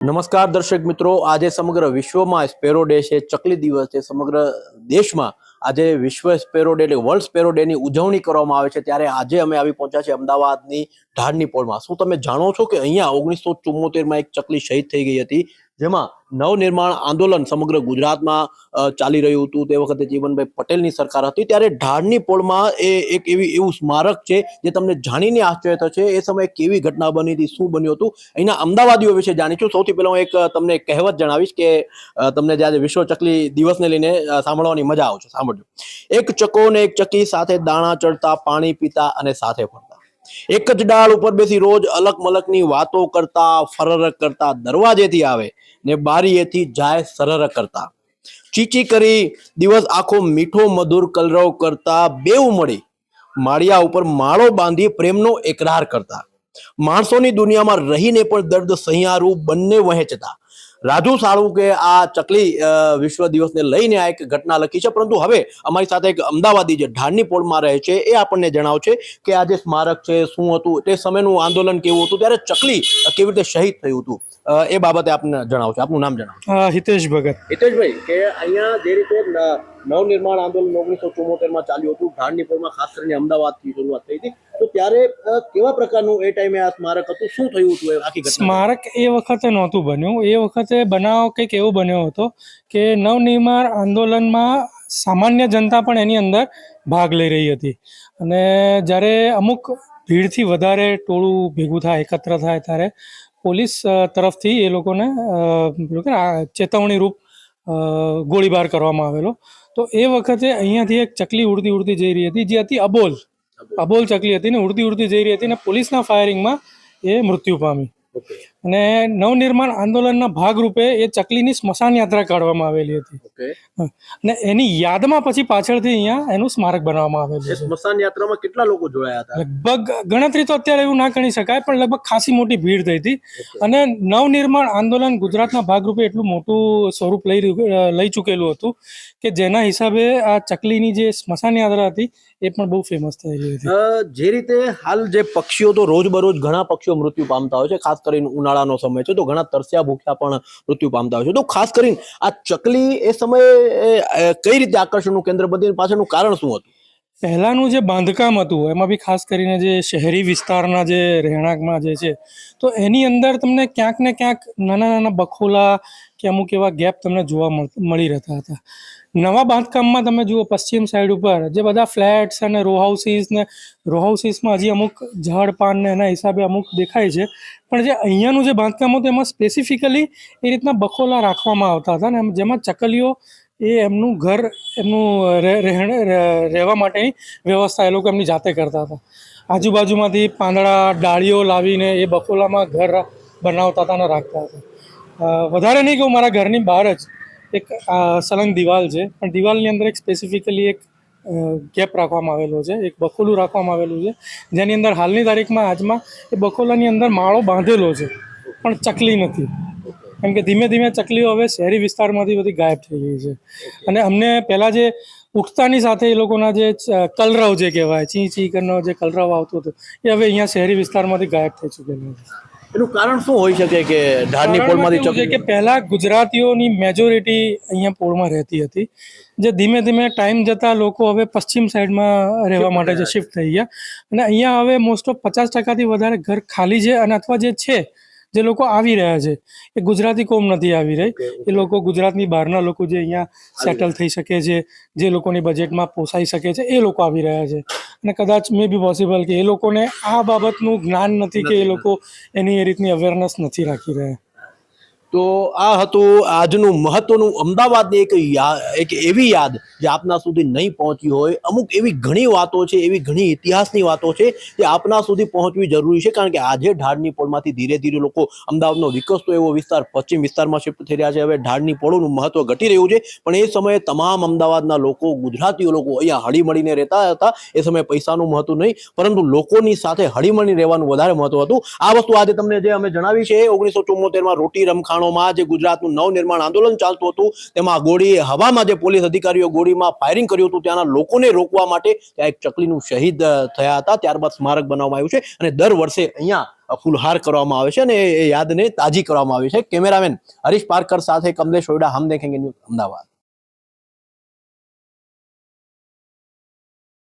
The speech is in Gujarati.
નમસ્કાર દર્શક મિત્રો. આજે સમગ્ર વિશ્વમાં સ્પેરો ડે છે. ચકલી દિવસ છે. સમગ્ર દેશમાં આજે વિશ્વ સ્પેરો ડે એટલે વર્લ્ડ સ્પેરો ડે ની ઉજવણી કરવામાં આવે છે. ત્યારે આજે અમે આવી પહોંચ્યા છે અમદાવાદની ઢાળની પોળમાં. શું તમે જાણો છો કે અહીંયા ઓગણીસો ચુમ્મોતેરમાં એક ચકલી શહીદ થઈ ગઈ હતી? જેમાં નવનિર્માણ આંદોલન સમગ્ર ગુજરાતમાં ચાલી રહ્યું હતું. તે વખતે જીવનભાઈ પટેલની સરકાર હતી. ત્યારે ઢાળની પોળમાં એ એક એવી, એવું સ્મારક છે, જે તમને જાણીને આશ્ચર્ય થશે. એ સમયે કેવી ઘટના બની હતી, શું બન્યું હતું? અહીંના અમદાવાદીઓ વિશે જાણીશું. સૌથી પહેલા હું એક તમને કહેવત જણાવીશ કે તમને જે આજે વિશ્વ ચકલી દિવસને લઈને સાંભળવાની મજા આવશે. સાંભળજો. એક ચકો ને એક ચકી સાથે દાણા ચડતા, પાણી પીતા અને સાથે ફરતા. એક જ ડાળ ઉપર બેસી રોજ અલગ મલકની વાતો કરતા, ફરર કરતા, દરવાજેથી આવે ને બારીએથી જાય સરર કરતા. ચીચી કરી દિવસ આખો મીઠો મધુર કલરવ કરતા બેવ મળી માળિયા ઉપર માળો બાંધી પ્રેમનો એકરાર કરતા. માણસોની દુનિયામાં રહીને પણ દર્દ સહિયારું બંને વહેંચતા. રાજુ સાળુ કે આ ચકલી વિશ્વ દિવસને લઈને આ એક ઘટના લખી છે. પરંતુ હવે અમારી સાથે એક અમદાવાદી જે ઢાળની પોળમાં રહે છે એ આપણને જણાવશે કે આ જે સ્મારક છે શું હતું તે સમયનું આંદોલન કેવું હતું ત્યારે ચકલી કેવી રીતે શહીદ થયું હતું એ બાબતે આપને જણાવશો. આપનું નામ જણાવો. હિતેશ ભગત. હિતેશભાઈ કે અહીંયા જે રીતે નવનિર્માણ આંદોલન ઓગણીસો ચુમ્મોતેરમાં ચાલ્યું હતું ઢાળની પોળમાં ખાસ કરીને અમદાવાદથી શરૂઆત થઈ હતી. તો ત્યારે કેવા પ્રકારનું એ ટાઈમે આ સ્મારક હતું? શું થયું હતું આખી સ્મારક એ વખતે નહોતું બન્યું. એ વખતે બનાવ કંઈક એવો બન્યો હતો કે નવનિર્માણ આંદોલનમાં સામાન્ય જનતા પણ એની અંદર ભાગ લઈ રહી હતી. અને જ્યારે અમુક ભીડથી વધારે ટોળું ભેગું થાય, એકત્ર થાય ત્યારે પોલીસ તરફથી એ લોકોને ચેતવણી રૂપ ગોળીબાર કરવામાં આવેલો. તો એ વખતે અહીંયાથી એક ચકલી ઉડતી ઉડતી જઈ રહી હતી, જે હતી અબોલ. અબોલ ચકલી હતી ને ઉડતી ઉડતી જઈ રહી હતી ને પોલીસના ફાયરિંગમાં એ મૃત્યુ પામી. અને નવનિર્માણ આંદોલનના ભાગરૂપે એ ચકલીની સ્મશાન યાત્રા કાઢવામાં આવેલી હતી. અને એની યાદમાં પછી પાછળથી અહીંયા એનું સ્મારક બનાવવામાં આવેલું છે સ્મશાન યાત્રામાં કેટલા લોકો જોડાયા હતા? લગભગ ગણતરી તો અત્યારે એવું ના ગણી શકાય પણ લગભગ ખાસી મોટી ભીડ થઈ હતી. અને નવનિર્માણ આંદોલન ગુજરાતના ભાગરૂપે એટલું મોટું સ્વરૂપ લઈ લઈ ચૂકેલું હતું કે જેના હિસાબે આ ચકલીની જે સ્મશાન યાત્રા હતી એ પણ બહુ ફેમસ થયેલી હતી. જે રીતે હાલ જે પક્ષીઓ તો રોજબરોજ ઘણા પક્ષીઓ મૃત્યુ પામતા હોય છે ખાસ કરીને ઉનાળાનો સમય છે તો ઘણા તરસ્યા ભૂખ્યા પણ મૃત્યુ પામતા હોય છે. તો ખાસ કરીને આ ચકલી એ સમયે કઈ રીતે આકર્ષણનું કેન્દ્ર બની પાછળનું કારણ શું હતું? પહેલાંનું જે બાંધકામ હતું, એમાં બી ખાસ કરીને જે શહેરી વિસ્તારના જે રહેણાંકમાં જે છે, તો એની અંદર તમને ક્યાંક ને ક્યાંક નાના નાના બખોલા કે અમુક એવા ગેપ તમને જોવા મળ- રહેતા હતા. નવા બાંધકામમાં તમે જુઓ પશ્ચિમ સાઈડ ઉપર, જે બધા ફ્લેટ્સ અને રો હાઉસીસ ને રો હાઉસીસમાં હજી અમુક ઝાડ પાન ને એના હિસાબે અમુક દેખાય છે, પણ જે અહીંયાનું જે બાંધકામ હતું, એમાં સ્પેસિફિકલી એ રીતના બખોલા રાખવામાં આવતા હતા ને જેમાં ચકલીઓ એ એમનું ઘર, એમનું રહે- રહેણ રહેવા માટેની વ્યવસ્થા એ લોકો એમની જાતે કરતા હતા. આજુબાજુમાંથી પાંદડા, ડાળીઓ લાવીને એ બખોલામાં ઘર બનાવતા હતા અને રાખતા હતા. વધારે નહીં કહું મારા ઘરની બહાર જ એક સળંગ દિવાલ છે, પણ દિવાલની અંદર એક સ્પેસિફિકલી એક ગેપ રાખવામાં આવેલો છે, એક બખોલું રાખવામાં આવેલું છે, જેની અંદર હાલની તારીખમાં આજમાં એ બખોલાની અંદર માળો બાંધેલો છે, પણ ચકલી નથી. કેમ કે ધીમે ધીમે ચકલીઓ હવે શહેરી વિસ્તારમાંથી બધી ગાયબ થઈ ગઈ છે. અને અમને પહેલાં જે ઉઠતાની સાથે એ લોકોના જે કલરવ જે કહેવાય ચી ચી કરનો જે કલરવ આવતો હતો એ હવે અહીંયા શહેરી વિસ્તારમાંથી ગાયબ થઈ ચૂકેલો છે. એનું કારણ શું હોઈ શકે કે ધારની પોળમાંથી ચકલી કે પહેલા ગુજરાતીઓની મેજોરિટી અહીંયા પોળમાં રહેતી હતી જે ધીમે ધીમે ટાઈમ જતાં લોકો હવે પશ્ચિમ સાઈડમાં રહેવા માટે જે શિફ્ટ થઈ ગયા. અને અહીંયા હવે મોસ્ટ ઓફ પચાસ ટકાથી વધારે ઘર ખાલી છે અને અથવા જે છે જે લોકો આવી રહ્યા છે. એ ગુજરાતી કોમ નથી આવી રહી. એ લોકો ગુજરાતની બહારના લોકો જે અહીંયા સેટલ થઈ શકે છે જે લોકોની બજેટમાં પોસાઈ શકે છે એ લોકો આવી રહ્યા છે. અને કદાચ મે બી પોસિબલ કે એ લોકોને આ બાબતનું જ્ઞાન નથી કે એ લોકો એની એ રીતની અવેરનેસ નથી રાખી રહ્યા. તો આ હતું આજનું મહત્વનું અમદાવાદની એક એક એવી યાદ જે આપના સુધી નહીં પહોંચી હોય. અમુક એવી ઘણી વાતો છે, એવી ઘણી ઇતિહાસની વાતો છે જે આપના સુધી પહોંચવી જરૂરી છે. કારણ કે આજે ઢાળની પોળમાંથી ધીરે ધીરે લોકો અમદાવાદનો વિકસતો એવો વિસ્તાર પશ્ચિમ વિસ્તારમાં શિફ્ટ થઈ રહ્યા છે. હવે ઢાળની પોળોનું મહત્વ ઘટી રહ્યું છે. પણ એ સમયે તમામ અમદાવાદના લોકો, ગુજરાતીઓ લોકો અહીંયા હળીમળીને રહેતા હતા. એ સમયે પૈસાનું મહત્વ નહીં, પરંતુ લોકોની સાથે હળીમળી રહેવાનું વધારે મહત્વ હતું. આ વસ્તુ આજે તમને જે અમે જણાવી છે, ઓગણીસો ચુમ્મોતેરમાં રોટી રમખાણો એકાણુંમાં જે ગુજરાતનું નવનિર્માણ આંદોલન ચાલતું હતું, તેમાં ગોળી હવામાં જે પોલીસ અધિકારીઓ ગોળીમાં ફાયરિંગ કર્યું હતું, ત્યાંના લોકોને રોકવા માટે ત્યાં એક ચકલીનું શહીદ થયા હતા. ત્યારબાદ સ્મારક બનાવવામાં આવ્યું છે અને દર વર્ષે અહીંયા ફૂલહાર કરવામાં આવે છે અને એ યાદને તાજી કરવામાં આવી છે. કેમેરામેન હરીશ પારકર સાથે કમલેશ ઓયડા, હમ દેખેંગે ન્યૂઝ, અમદાવાદ.